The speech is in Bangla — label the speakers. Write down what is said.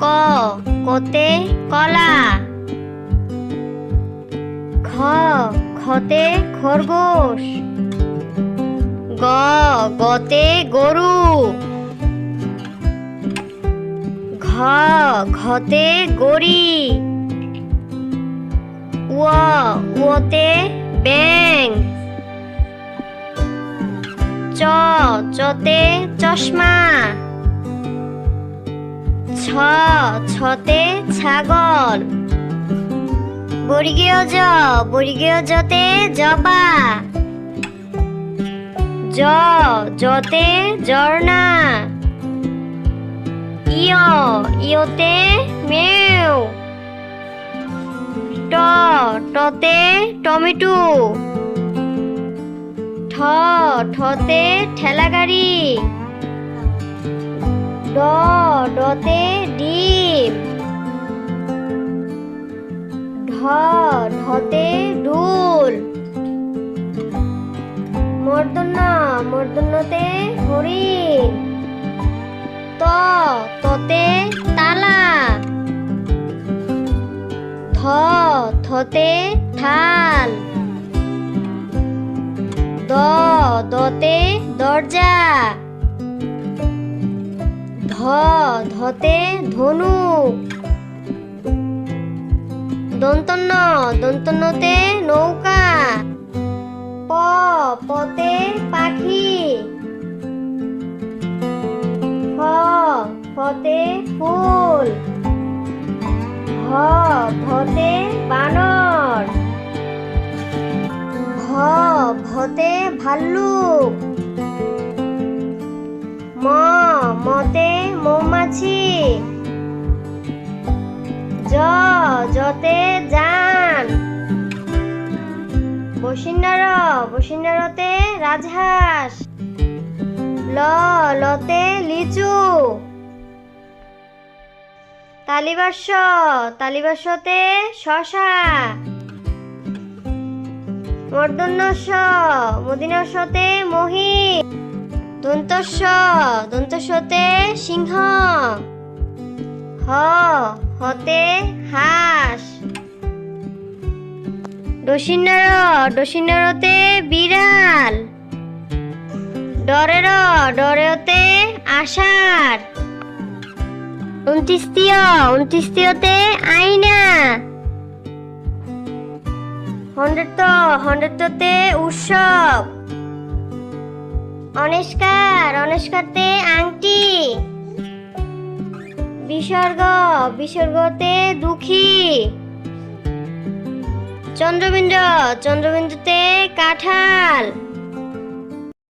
Speaker 1: ক, কতে কলা। খ, খতে খরগোশ। গ, গতে গরু। ঘ, ঘতে গড়ি। উতে ব্যাং চ, চতে চশমা। ছ, ছতে ছাগল। বর্গীয় জ, বর্গীয় জতে জবা। জ, জতে ঝর্ণা। ইয় ইয়তে মেউ। ট, টতে টমেটো। ঠ, ঠতে ঠেলাগাড়ি। ড ডতে ডিম। ঢ ঢতে ঢোল মর্দন্য মর্দন্যতে হরিণ ত, ততে তালা। থ থতে থাল। দ, দতে দরজা। ধ, ধতে ধনুক দন্তন্য দন্তন্যতে নৌকা। প, পতে পাখি। ফ, ফতে ফুল। ভ ভতে বানর। ভ ভতে ভাল্লুক। ম, মতে জতে জান বসিন্দার বসিন্দারতে রাজহাঁস। ল, লতে লিচু। তালিবাস্য তালিবাস্যতে শশা। মর্দন্যস্য মদিনস্যতে মহি দন্তস্য, দন্তস্যতে সিংহ। হ হতে হাঁস। ডসিন্নার ডসিন্নারতে বিড়াল। ডরের ডরেতে আষাঢ়। উনত্রিশতীয় উনত্রিশতীয়তে আইনা হন্ড্রেড হন্ড্রেডতে উৎসব। অনেস্কার অনেস্কারতে আংটি। বিসর্গ বিসর্গতে দুঃখী। চন্দ্রবিন্দু চন্দ্রবিন্দুতে কাঁঠাল।